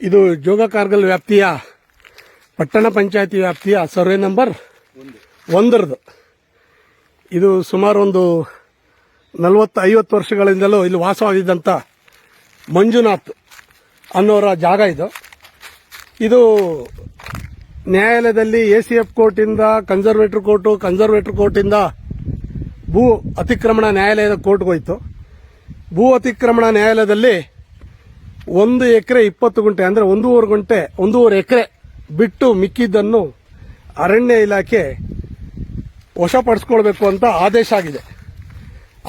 ಇದು ಜೋಗ ಕಾರ್ಗಲ್ ವ್ಯಾಪ್ತಿಯ ಪಟ್ಟಣ ಪಂಚಾಯತಿ ವ್ಯಾಪ್ತಿಯ ಸರ್ವೆ ನಂಬರ್ ಒಂದರದು ಇದು ಸುಮಾರು ಒಂದು ನಲವತ್ತು ಐವತ್ತು ವರ್ಷಗಳಿಂದಲೂ ಇಲ್ಲಿ ವಾಸವಾಗಿದ್ದಂಥ ಮಂಜುನಾಥ್ ಅನ್ನೋರ ಜಾಗ ಇದು. ಇದು ನ್ಯಾಯಾಲಯದಲ್ಲಿ ಎ ಸಿ ಎಫ್ ಕೋರ್ಟಿಂದ, ಕನ್ಸರ್ವೇಟರ್ ಕೋರ್ಟು, ಕನ್ಸರ್ವೇಟರ್ ಕೋರ್ಟಿಂದ ಭೂ ಅತಿಕ್ರಮಣ ನ್ಯಾಯಾಲಯದ ಕೋರ್ಟ್ಗೋಯ್ತು ಭೂ ಅತಿಕ್ರಮಣ ನ್ಯಾಯಾಲಯದಲ್ಲಿ ಒಂದು ಎಕರೆ ಇಪ್ಪತ್ತು ಗುಂಟೆ, ಅಂದರೆ ಒಂದೂವರೆ ಗುಂಟೆ, ಒಂದೂವರೆ ಎಕರೆ ಬಿಟ್ಟು ಮಿಕ್ಕಿದ್ದನ್ನು ಅರಣ್ಯ ಇಲಾಖೆ ವಶಪಡಿಸ್ಕೊಳ್ಬೇಕು ಅಂತ ಆದೇಶ ಆಗಿದೆ.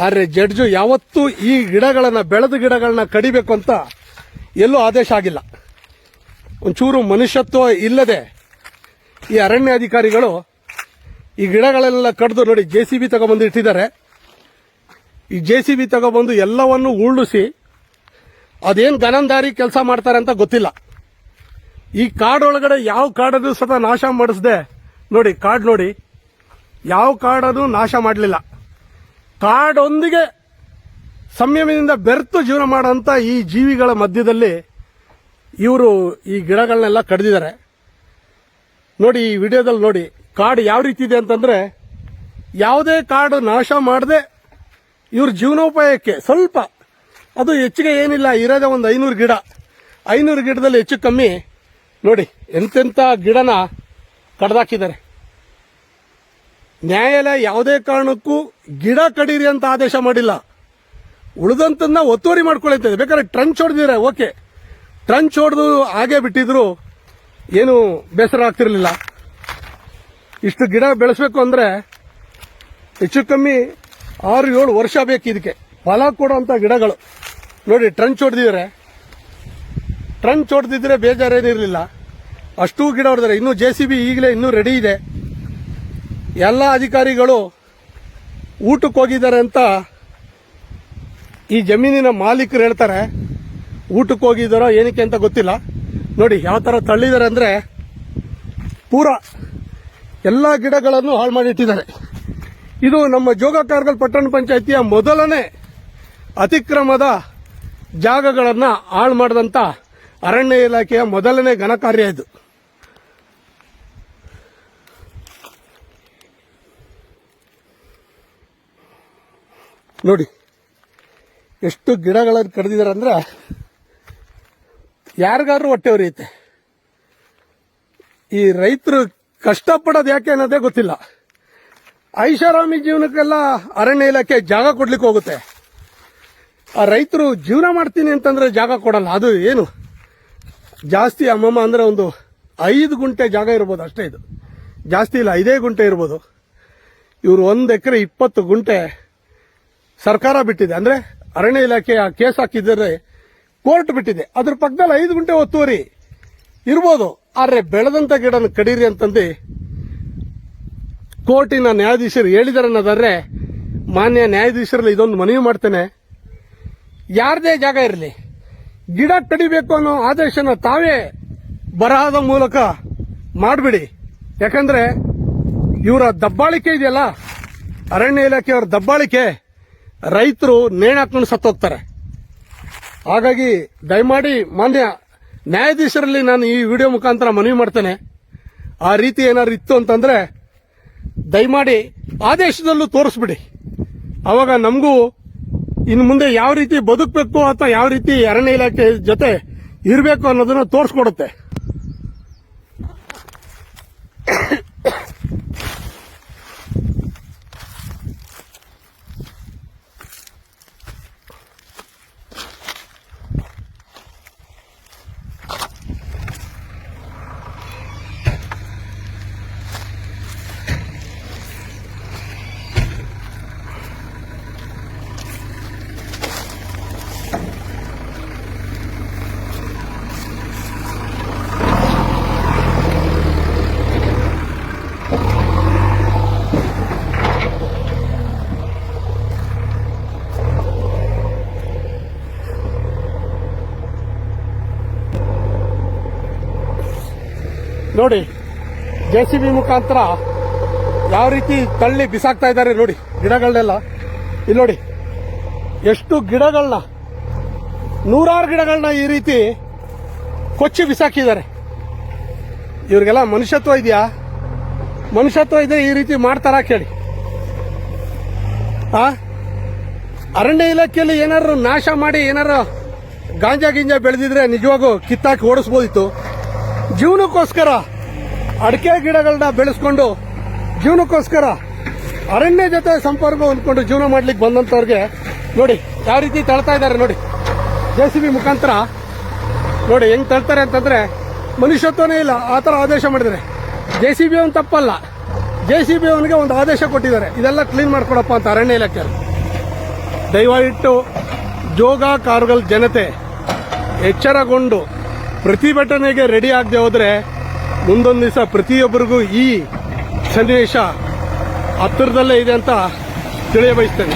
ಆದರೆ ಜಡ್ಜು ಯಾವತ್ತೂ ಈ ಗಿಡಗಳನ್ನು, ಬೆಳೆದ ಗಿಡಗಳನ್ನ ಕಡಿಬೇಕು ಅಂತ ಎಲ್ಲೂ ಆದೇಶ ಆಗಿಲ್ಲ. ಒಂಚೂರು ಮನುಷ್ಯತ್ವ ಇಲ್ಲದೆ ಈ ಅರಣ್ಯ ಅಧಿಕಾರಿಗಳು ಈ ಗಿಡಗಳೆಲ್ಲ ಕಡಿದು ನೋಡಿ ಜೆ ಸಿ ಬಿ ತಗೊಬಂದು ಇಟ್ಟಿದ್ದಾರೆ. ಈ ಜೆ ಸಿ ಬಿ ತಗೊಬಂದು ಎಲ್ಲವನ್ನು ಉರುಳಿಸಿ ಅದೇನು ಗನಂದಾರಿ ಕೆಲಸ ಮಾಡ್ತಾರೆ ಅಂತ ಗೊತ್ತಿಲ್ಲ. ಈ ಕಾಡೊಳಗಡೆ ಯಾವ ಕಾಡನ್ನು ಸತ ನಾಶ ಮಾಡಿಸದೆ, ನೋಡಿ, ಕಾಡು ನೋಡಿ, ಯಾವ ಕಾಡನ್ನು ನಾಶ ಮಾಡಲಿಲ್ಲ. ಕಾಡೊಂದಿಗೆ ಸಂಯಮದಿಂದ ಬೆರೆತು ಜೀವನ ಮಾಡೋಂಥ ಈ ಜೀವಿಗಳ ಮಧ್ಯದಲ್ಲಿ ಇವರು ಈ ಗಿಡಗಳನ್ನೆಲ್ಲ ಕಡ್ದಿದ್ದಾರೆ. ನೋಡಿ, ಈ ವಿಡಿಯೋದಲ್ಲಿ ನೋಡಿ, ಕಾಡು ಯಾವ ರೀತಿ ಇದೆ ಅಂತಂದ್ರೆ, ಯಾವುದೇ ಕಾಡು ನಾಶ ಮಾಡದೆ ಇವ್ರ ಜೀವನೋಪಾಯಕ್ಕೆ ಸ್ವಲ್ಪ ಅದು ಹೆಚ್ಚಿಗೆ ಏನಿಲ್ಲ, ಇರೋದೇ ಒಂದು ಐನೂರು ಗಿಡ. ಐನೂರು ಗಿಡದಲ್ಲಿ ಹೆಚ್ಚು ಕಮ್ಮಿ. ನೋಡಿ, ಎಂತೆಂಥ ಗಿಡನ ಕಡ್ದಾಕಿದ್ದಾರೆ. ನ್ಯಾಯಾಲಯ ಯಾವುದೇ ಕಾರಣಕ್ಕೂ ಗಿಡ ಕಡೀರಿ ಅಂತ ಆದೇಶ ಮಾಡಿಲ್ಲ. ಉಳಿದಂತನ್ನ ಒತ್ತುವರಿ ಮಾಡ್ಕೊಳ್ತದೆ ಬೇಕಾದ್ರೆ ಟ್ರಂಚ್ ಹೊಡೆದಿದ್ರೆ ಓಕೆ. ಟ್ರಂಚ್ ಹೊಡೆದು ಹಾಗೆ ಬಿಟ್ಟಿದ್ರು ಏನು ಬೇಸರ ಆಗ್ತಿರ್ಲಿಲ್ಲ. ಇಷ್ಟು ಗಿಡ ಬೆಳೆಸಬೇಕು ಅಂದ್ರೆ ಹೆಚ್ಚು ಕಮ್ಮಿ ಆರು ಏಳು ವರ್ಷ ಬೇಕು ಇದಕ್ಕೆ. ಫಲ ಕೊಡುವಂತ ಗಿಡಗಳು. ನೋಡಿ ಟ್ರಂಚ್ ಹೊಡೆದಿದ್ರೆ ಟ್ರಂಚ್ ಹೊಡೆದಿದ್ರೆ ಬೇಜಾರೇನಿರಲಿಲ್ಲ ಅಷ್ಟೂ ಗಿಡ ಹೊಡೆದ್ರೆ ಇನ್ನೂ ಜೆ ಸಿ ಬಿ ಈಗಲೇ ಇನ್ನೂ ರೆಡಿ ಇದೆ. ಎಲ್ಲ ಅಧಿಕಾರಿಗಳು ಊಟಕ್ಕೆ ಹೋಗಿದ್ದಾರೆ ಅಂತ ಈ ಜಮೀನಿನ ಮಾಲೀಕರು ಹೇಳ್ತಾರೆ. ಊಟಕ್ಕೆ ಹೋಗಿದ್ದಾರೋ, ಏನಕ್ಕೆ ಅಂತ ಗೊತ್ತಿಲ್ಲ. ನೋಡಿ, ಯಾವ ಥರ ತಳ್ಳಿದ್ದಾರೆ ಅಂದರೆ ಪೂರ ಎಲ್ಲ ಗಿಡಗಳನ್ನು ಹಾಳು ಮಾಡಿಟ್ಟಿದ್ದಾರೆ. ಇದು ನಮ್ಮ ಜೋಗ ಕಾರ್ಗಲ್ ಪಟ್ಟಣ ಪಂಚಾಯತಿಯ ಮೊದಲನೇ ಅತಿಕ್ರಮದ ಜಾಗಗಳನ್ನು ಹಾಳು ಮಾಡಿದಂಥ ಅರಣ್ಯ ಇಲಾಖೆಯ ಮೊದಲನೇ ಘನಕಾರ್ಯ ಇದು. ನೋಡಿ, ಎಷ್ಟು ಗಿಡಗಳನ್ನು ಕಡಿದಿದ್ದಾರೆ ಅಂದ್ರೆ ಯಾರಿಗಾದ್ರೂ ಹೊಟ್ಟೆ ಉರಿಯುತ್ತೆ ಈ ರೈತರು ಕಷ್ಟಪಡೋದು ಯಾಕೆ ಅನ್ನೋದೇ ಗೊತ್ತಿಲ್ಲ. ಐಷಾರಾಮಿ ಜೀವನಕ್ಕೆಲ್ಲ ಅರಣ್ಯ ಇಲಾಖೆ ಜಾಗ ಕೊಡ್ಲಿಕ್ಕೆ ಹೋಗುತ್ತೆ. ಆ ರೈತರು ಜೀವನ ಮಾಡ್ತೀನಿ ಅಂತಂದ್ರೆ ಜಾಗ ಕೊಡಲ್ಲ. ಅದು ಏನು? ಜಾಸ್ತಿ ಅಮ್ಮಮ್ಮ ಅಂದ್ರೆ ಒಂದು ಐದು ಗುಂಟೆ ಜಾಗ ಇರ್ಬೋದು ಅಷ್ಟೇ ಇದು. ಜಾಸ್ತಿ ಇಲ್ಲ, ಐದೇ ಗುಂಟೆ ಇರ್ಬೋದು. ಇವರು ಒಂದು ಎಕರೆ ಇಪ್ಪತ್ತು ಗುಂಟೆ ಸರ್ಕಾರ ಬಿಟ್ಟಿದೆ. ಅಂದ್ರೆ ಅರಣ್ಯ ಇಲಾಖೆ ಆ ಕೇಸ್ ಹಾಕಿದ್ರೆ ಕೋರ್ಟ್ ಬಿಟ್ಟಿದೆ. ಅದ್ರ ಪಕ್ಕದಲ್ಲಿ ಐದು ಗುಂಟೆ ಒತ್ತುವರಿ ಇರ್ಬೋದು. ಆದ್ರೆ ಬೆಳೆದಂತ ಗಿಡನ ಕಡೀರಿ ಅಂತಂದು ಕೋರ್ಟಿನ ನ್ಯಾಯಾಧೀಶರು ಹೇಳಿದಾರೆ ಅನ್ನೋದಾದ್ರೆ ಮಾನ್ಯ ನ್ಯಾಯಾಧೀಶರಲ್ಲಿ ಇದೊಂದು ಮನವಿ ಮಾಡ್ತೇನೆ. ಯಾರದೇ ಜಾಗ ಇರಲಿ. ಗಿಡ ಕಡಿಬೇಕು ಅನ್ನೋ ಆದೇಶನ ತಾವೇ ಬರಹದ ಮೂಲಕ ಮಾಡಿಬಿಡಿ. ಯಾಕಂದ್ರೆ ಇವರ ದಬ್ಬಾಳಿಕೆ ಇದೆಯಲ್ಲ, ಅರಣ್ಯ ಇಲಾಖೆಯವರ ದಬ್ಬಾಳಿಕೆ, ರೈತರು ನೇಣಾಕೊಂಡು ಸತ್ತೋಗ್ತಾರೆ ಹಾಗಾಗಿ ದಯಮಾಡಿ ಮಾನ್ಯ ನ್ಯಾಯಾಧೀಶರಲ್ಲಿ ನಾನು ಈ ವಿಡಿಯೋ ಮುಖಾಂತರ ಮನವಿ ಮಾಡ್ತೇನೆ. ಆ ರೀತಿ ಏನಾದ್ರು ಇತ್ತು ಅಂತಂದ್ರೆ ದಯಮಾಡಿ ಆದೇಶದಲ್ಲೂ ತೋರಿಸ್ಬಿಡಿ. ಅವಾಗ ನಮಗೂ ಇನ್ನು ಮುಂದೆ ಯಾವ ರೀತಿ ಬದುಕಬೇಕು ಅಥವಾ ಯಾವ ರೀತಿ ಅರಣ್ಯ ಇಲಾಖೆ ಜೊತೆ ಇರಬೇಕು ಅನ್ನೋದನ್ನ ತೋರಿಸ್ಕೊಡುತ್ತೆ. ನೋಡಿ ಜೆ ಸಿ ಬಿ ಮುಖಾಂತರ ಯಾವ ರೀತಿ ತಳ್ಳಿ ಬಿಸಾಕ್ತಾ ಇದ್ದಾರೆ ನೋಡಿ ಗಿಡಗಳನ್ನೆಲ್ಲ ಇಲ್ಲಿ ನೋಡಿ, ಎಷ್ಟು ಗಿಡಗಳನ್ನ ನೂರಾರು ಗಿಡಗಳನ್ನ ಈ ರೀತಿ ಕೊಚ್ಚಿ ಬಿಸಾಕಿದ್ದಾರೆ. ಇವ್ರಿಗೆಲ್ಲ ಮನುಷ್ಯತ್ವ ಇದೆಯಾ? ಮನುಷ್ಯತ್ವ ಇದೆ ಈ ರೀತಿ ಮಾಡ್ತಾರಾ ಕೇಳಿ. ಆ? ಅರಣ್ಯ ಇಲಾಖೆಯಲ್ಲಿ ಏನಾದ್ರು ನಾಶ ಮಾಡಿ ಏನಾರು ಗಾಂಜಾ ಗಿಂಜಾ ಬೆಳೆದಿದ್ರೆ ನಿಜವಾಗೂ ಕಿತ್ತಾಕಿ ಓಡಿಸ್ಬೋದಿತ್ತು. ಜೀವನಕ್ಕೋಸ್ಕರ ಅಡಿಕೆ ಗಿಡಗಳನ್ನ ಬೆಳೆಸ್ಕೊಂಡು ಜೀವನಕ್ಕೋಸ್ಕರ ಅರಣ್ಯ ಜೊತೆ ಸಂಪರ್ಕ ಹೊಂದ್ಕೊಂಡು ಜೀವನ ಮಾಡ್ಲಿಕ್ಕೆ ಬಂದಂಥವ್ರಿಗೆ ನೋಡಿ, ಯಾವ ರೀತಿ ತಳ್ತಾ ಇದ್ದಾರೆ ನೋಡಿ. ಜೆ ಸಿ ಮುಖಾಂತರ ನೋಡಿ, ಹೆಂಗ್ ತಳ್ತಾರೆ ಅಂತಂದ್ರೆ ಮನುಷ್ಯತ್ವನೇ ಇಲ್ಲ, ಆ ಥರ ಆದೇಶ ಮಾಡಿದ್ದಾರೆ. ಜೆ ಸಿ ಬಿ ಅವನ್ ತಪ್ಪಲ್ಲ. ಜೆ ಸಿ ಬಿ ಅವನಿಗೆ ಒಂದು ಆದೇಶ ಕೊಟ್ಟಿದ್ದಾರೆ. ಇದೆಲ್ಲ ಕ್ಲೀನ್ ಮಾಡ್ಕೊಡಪ್ಪ ಅಂತ ಅರಣ್ಯ ಇಲಾಖೆ ದಯವಿಟ್ಟು ಜೋಗ ಕಾರುಗಳ ಜನತೆ ಎಚ್ಚರಗೊಂಡು ಪ್ರತಿಭಟನೆಗೆ ರೆಡಿ ಆಗದೆ ಹೋದ್ರೆ ಮುಂದೊಂದು ದಿವಸ ಪ್ರತಿಯೊಬ್ಬರಿಗೂ ಈ ಸನ್ನಿವೇಶ ಹತ್ತಿರದಲ್ಲೇ ಇದೆ ಅಂತ ತಿಳಿಯ ಬಯಸ್ತೇನೆ